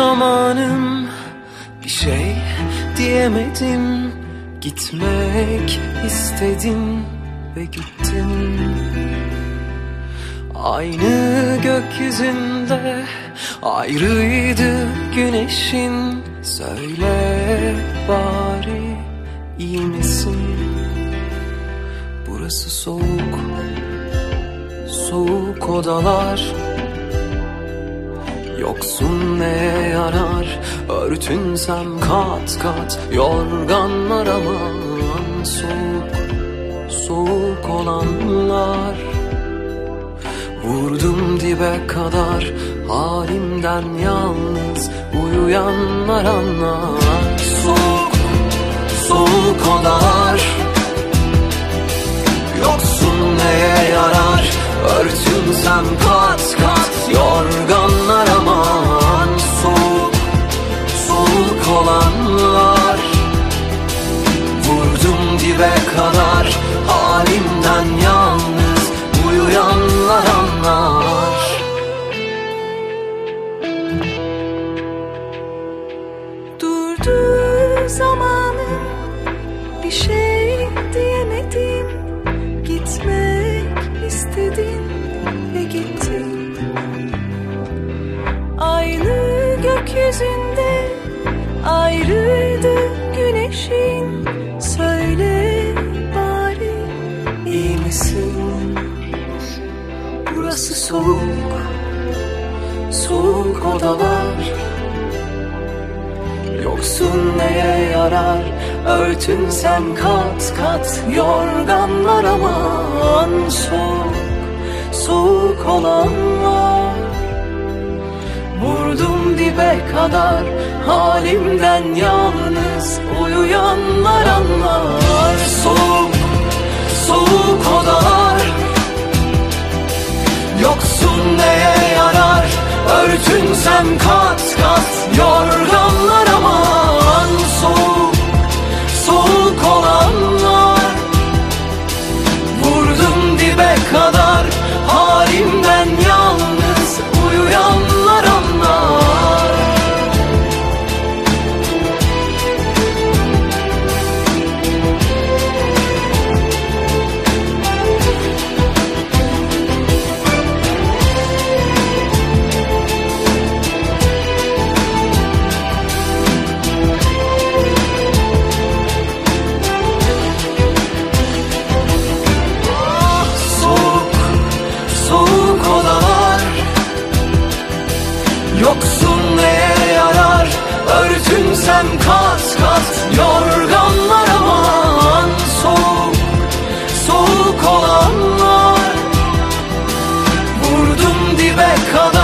zamanım bir şey diyemedim. Gitmek istedim ve gittim. Aynı gökyüzünde ayrıydı güneşin. Söyle bari iyi misin? Burası soğuk, soğuk odalar Yoksun neye yarar? Örtünsem kat kat Yorganlar aman Soğuk, soğuk olanlar. Vurdum dibe kadar Halimden yalnız Uyuyanlar anlar olanlar. Vurdum dibe kadar Halimden yalnız Uyuyanlar anlar. Durdu zamanım bir şey diyemedim. Gitmek istedim ve gittim Aynı gökyüzünde ayrıydı güneşin. Söyle bari İyi misin? Burası soğuk, soğuk odalar. Yoksun neye yarar? Örtünsem kat kat Yorganlar aman Soğuk, soğuk olanlar kadar Halimden yalnız back on